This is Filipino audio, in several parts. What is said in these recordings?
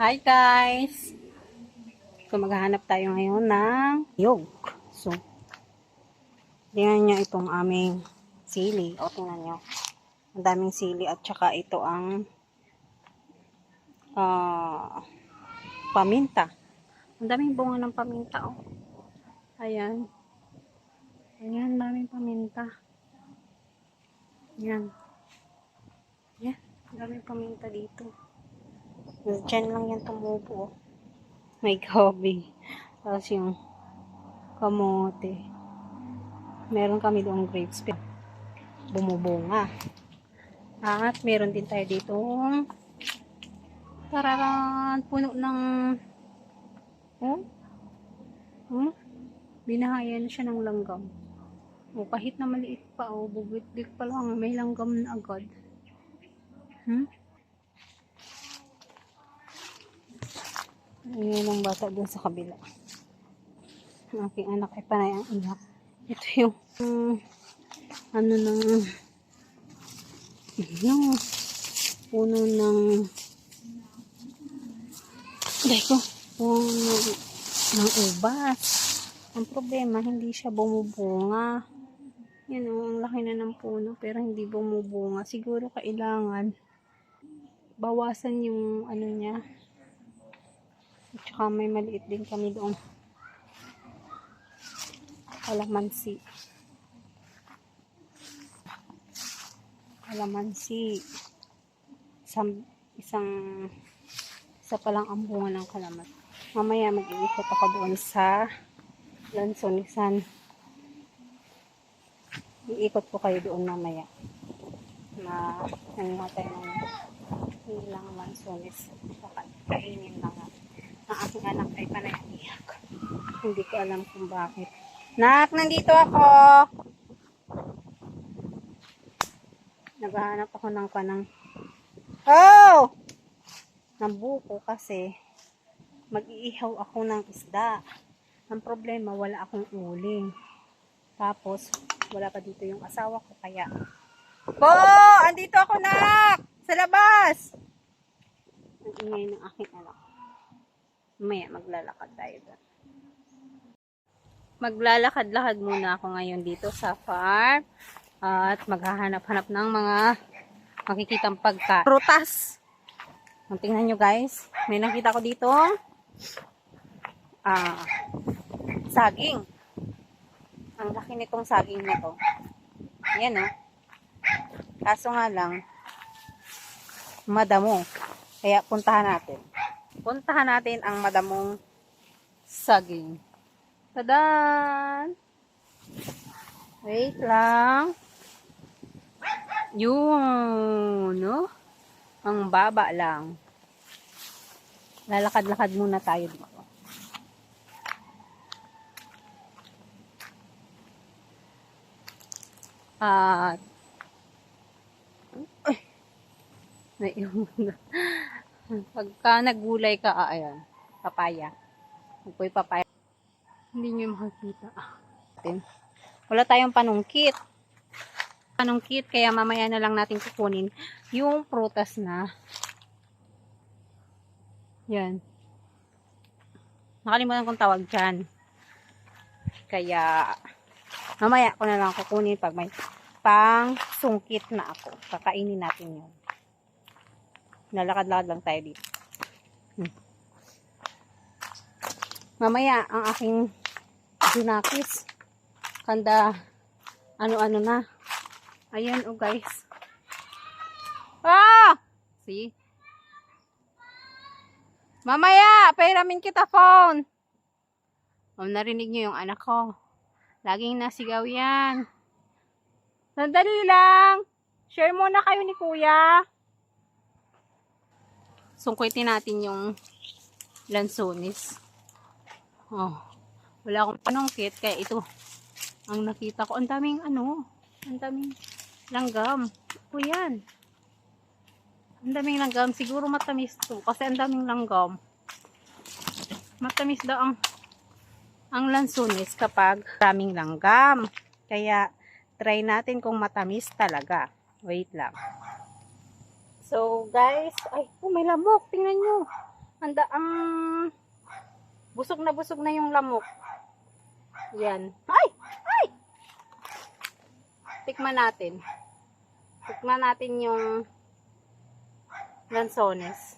Hi guys! So maghahanap tayo ngayon ng yog. So, tingnan nyo itong aming sili. O, tingnan nyo. Ang daming sili at saka ito ang ah paminta. Ang daming bunga ng paminta. Oh. Ayan. Ayan, daming paminta. Ayan. Ayan, ang daming paminta dito. Diyan lang yan tumubo. May gabi. Tapos yung kamote. Meron kami doong grapes. Bumubunga. At meron din tayo dito tararan puno ng oh oh binahayan siya ng langgam oh kahit na maliit pa oh bubitbit pa lang may langgam na agad hmm Ayun ang bata dun sa kabila. Ang aking anak ay panay ang iyak. Ito yung um, ano ng yung puno ng dahil ko puno ng ubas. Ang problema, hindi siya bumubunga. Yan o, ang laki na ng puno pero hindi bumubunga. Siguro kailangan bawasan yung ano niya, at saka may maliit din kami doon. Kalamansi. Kalamansi. Isang, isang, isa pa lang ang bunga ng kalamansi. Mamaya mag-iikot ako doon sa Lansonisan. Iikot ko kayo doon mamaya. Na, nanguha tayo ng ilang lansones. Baka kainin na nga ang aking anak ay panaiyak. Hindi ko alam kung bakit. Nak, nandito ako! Naghahanap ako ng panang... Oh! Ng buko kasi mag-iihaw ako ng isda. Ang problema, wala akong uling. Tapos, wala pa dito yung asawa ko, kaya... Po! Andito ako, nak! Sa labas! Ang ingay ng aking anak. Mamaya maglalakad tayo doon. Maglalakad-lakad muna ako ngayon dito sa farm. At maghahanap-hanap ng mga makikitang pagka. Prutas! Tingnan nyo guys. May nakita ko dito. Ah, saging. Ang laki nitong saging nito. Yan oh. Kaso nga lang, madamo. Kaya puntahan natin puntahan natin ang madamong saging. Tadan! Wait lang. Yun, no? Ang baba lang. Lalakad-lakad muna tayo dito. At ay, naiwan na. Pagka naggulay ka, ah, ayan, papaya. Magpoy papaya. Hindi nyo makikita. Wala tayong panungkit. Panungkit, kaya mamaya na lang natin kukunin yung prutas na yan. Nakalimutan kong tawag dyan. Kaya, mamaya ko na lang kukunin pag may pang sungkit na ako. Kakainin natin yun. Nalakad-lakad lang tayo dito. Hmm. Mamaya, ang aking junakis. Kanda, ano-ano na. Ayan, oh guys. Ah! See? Mamaya, pairamin kita phone. Oh, narinig niyo yung anak ko. Laging nasigaw yan. Sandali lang. Share muna kayo ni kuya sungkitin natin yung lansones. Oh, wala akong panungkit kaya ito ang nakita ko. Ang daming ano, ang daming langgam. O yan. Ang daming langgam. Siguro matamis to kasi ang daming langgam. Matamis daw ang ang lansones kapag daming langgam. Kaya try natin kung matamis talaga. Wait lang. So, guys, ay, oh, may lamok. Tingnan nyo. Anda, ang busog na busog na yung lamok. Yan. Ay! Ay! Tikman natin. Tikman natin yung lansones.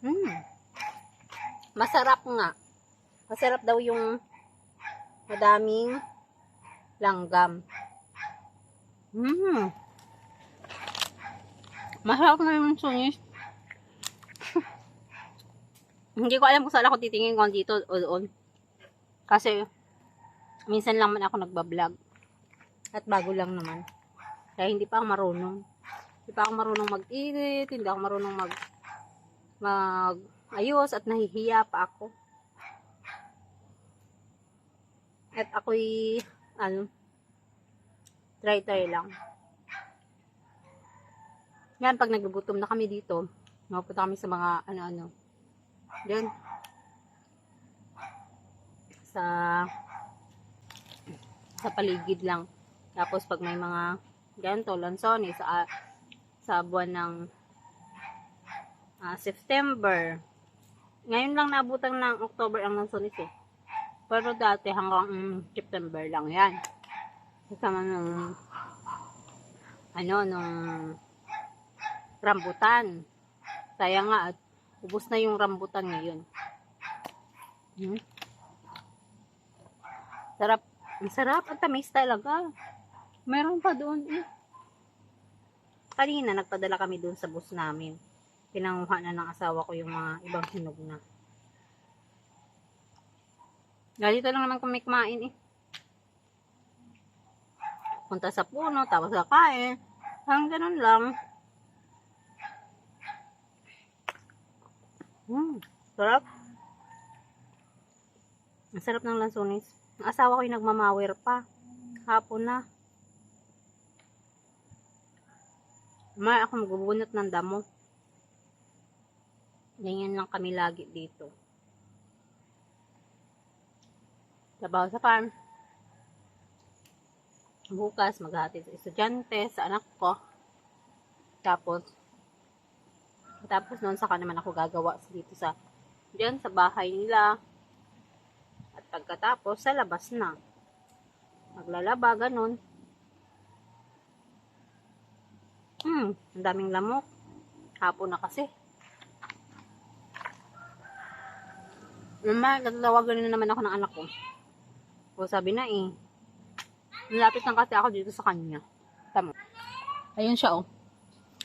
Hmm. Masarap nga. Masarap daw yung madaming langgam. Hmm. Masarap na yung sunis. Hindi ko alam kung saan ako titingin kung dito o doon. Kasi, minsan lang man ako nagbablog. At bago lang naman. Kaya hindi pa ako marunong. Hindi pa ako marunong mag-edit, hindi ako marunong mag mag ayos at nahihiya pa ako. At ako'y ano try try lang. Yan, pag nagugutom na kami dito, mapunta kami sa mga ano-ano. Yan. Sa sa paligid lang. Tapos pag may mga ganito, lansone, sa sa buwan ng ah, September. Ngayon lang nabutan ng October ang lansones eh. Pero dati hanggang mm, September lang yan. Kasama nung ano, nung rambutan. Sayang nga at ubos na yung rambutan ngayon. Hmm? Sarap. Ang sarap at tamis talaga. Meron pa doon eh. Kanina nagpadala kami doon sa bus namin. Pinanguha na ng asawa ko yung mga ibang hinog na. Galito lang naman kami kumain eh. Punta sa puno, tapos kakain. Hanggang ganun lang. Hmm, sarap. Ang sarap ng lansones. Ang asawa ko yung nagmamawir pa. Hapon na. May ako magbubunot ng damo. Ganyan lang kami lagi dito. Trabaho sa farm. Bukas, maghatid sa estudyante, sa anak ko. Tapos, tapos noon saka naman ako gagawa dito sa, dyan sa bahay nila. At pagkatapos, sa labas na. Maglalaba, ganun. Hmm, ang daming lamok. Hapon na kasi. Mama, tatawagan na naman ako ng anak ko. O sabi na eh. Nilapit lang kasi ako dito sa kanya. Tama. Ayun siya oh.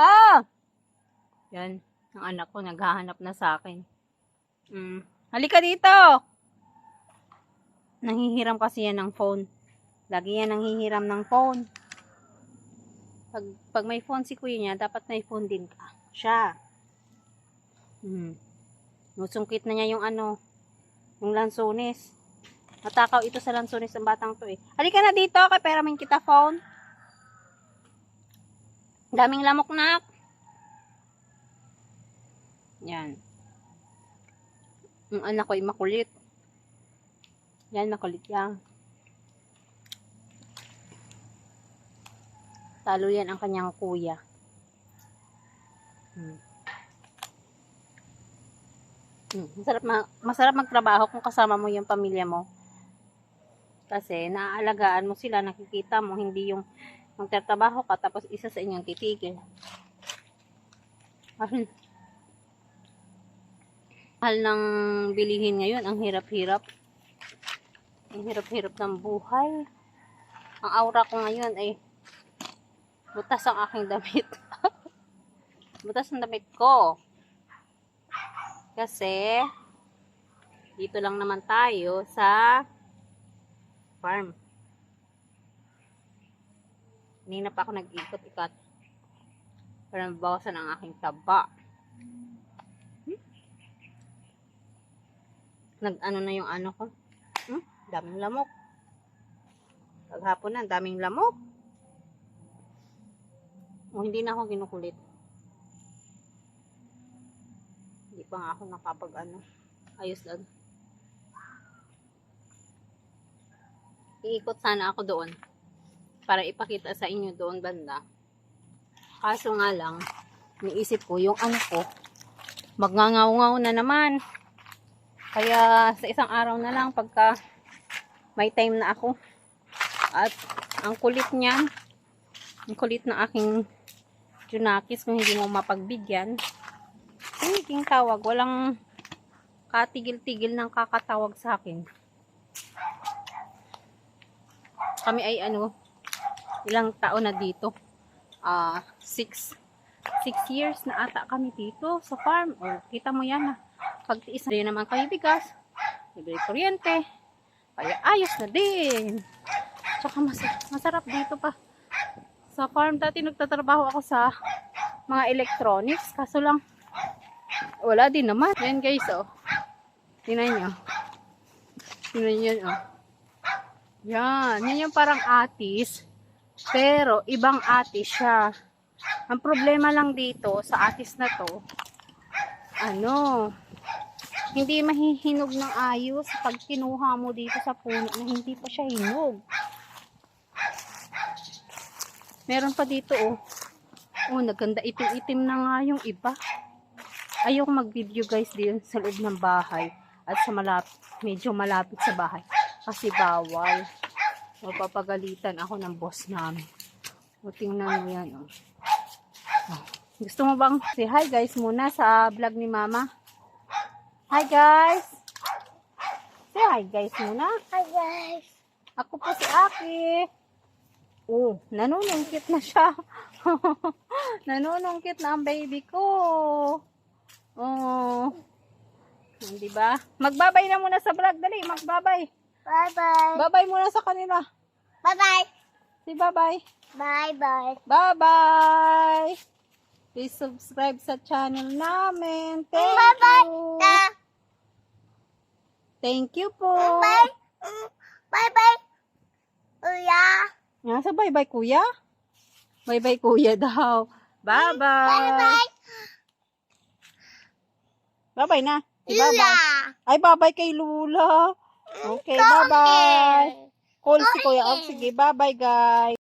Ah! Yan. Ang anak ko naghahanap na sa akin. Mm. Halika dito! Nanghihiram kasi yan ng phone. Lagi yan nanghihiram ng phone. Pag, pag may phone si kuya niya, dapat may phone din ka. Siya. Hmm. Nusungkit na niya yung ano, yung lansones. Natakaw ito sa lansones ng batang to eh. Halika na dito, kay pera min kita phone. Daming lamok na. Yan. Yung anak ko ay makulit. Yan, makulit yan. Talo yan ang kanyang kuya. Hmm. Hmm. Masarap, ma masarap magtrabaho kung kasama mo yung pamilya mo. Kasi naaalagaan mo sila, nakikita mo, hindi yung magtatrabaho ka tapos isa sa inyong titigil. Kasi mahal ng bilihin ngayon, ang hirap-hirap. Ang hirap-hirap ng buhay. Ang aura ko ngayon ay butas ang aking damit. butas ang damit ko. Kasi, dito lang naman tayo sa farm. Kanina pa ako nag-ikot-ikot para mabawasan ang aking taba. Nag-ano na yung ano ko. Hmm? Daming lamok. Paghapon na, daming lamok. O, hindi na ako kinukulit. Hindi pa nga ako nakapag ano. Ayos lang. Iikot sana ako doon. Para ipakita sa inyo doon banda. Kaso nga lang, niisip ko yung ano ko, magngangaw na naman. Kaya sa isang araw na lang pagka may time na ako. At ang kulit niyan, ang kulit ng aking Junakis kung hindi mo mapagbigyan. Tinging tawag, walang katigil-tigil ng kakatawag sa akin. Kami ay ano, ilang taon na dito. Ah, six, six years na ata kami dito sa farm. O, kita mo yan na. Pagtiis na naman kami bigas. Libre kuryente. Kaya ayos na din. Tsaka masarap, masarap dito pa. Sa farm dati nagtatrabaho ako sa mga electronics. Kaso lang, wala din naman. Yan guys, oh. Tingnan nyo. Tingnan nyo, oh. Yan. Yan yung parang atis. Pero, ibang atis siya. Ang problema lang dito, sa atis na to, ano, hindi mahihinog ng ayos pag kinuha mo dito sa puno na hindi pa siya hinog. Meron pa dito, oh. Oh, naganda itim-itim na nga yung iba. Ayoko mag-video guys din sa loob ng bahay at sa malapit, medyo malapit sa bahay kasi bawal. Mapapagalitan ako ng boss namin. O, tingnan mo yan, oh. Oh, Gusto mo bang say hi guys muna sa vlog ni mama? Hi guys! Say hi guys muna. Hi guys. Ako po si Aki. Oh, nanunungkit na siya. nanunungkit na ang baby ko. Oh. Di ba? Magbabay na muna sa vlog. Dali, magbabay. Bye bye. Babay muna sa kanila. Bye bye. Si babay. Bye bye. Bye-bye! Please subscribe sa channel namin. Thank Bye bye. you. Ta. Thank you po. Bye. Mm, Bye bye. Uya. Nasa bye-bye kuya? Bye-bye kuya daw. Bye Bye-bye. bye. Bye-bye na. Si Uya. bye-bye. Ay, bye-bye kay Lula. Okay, bye-bye. Call si kuya. Oh, sige, bye-bye guys.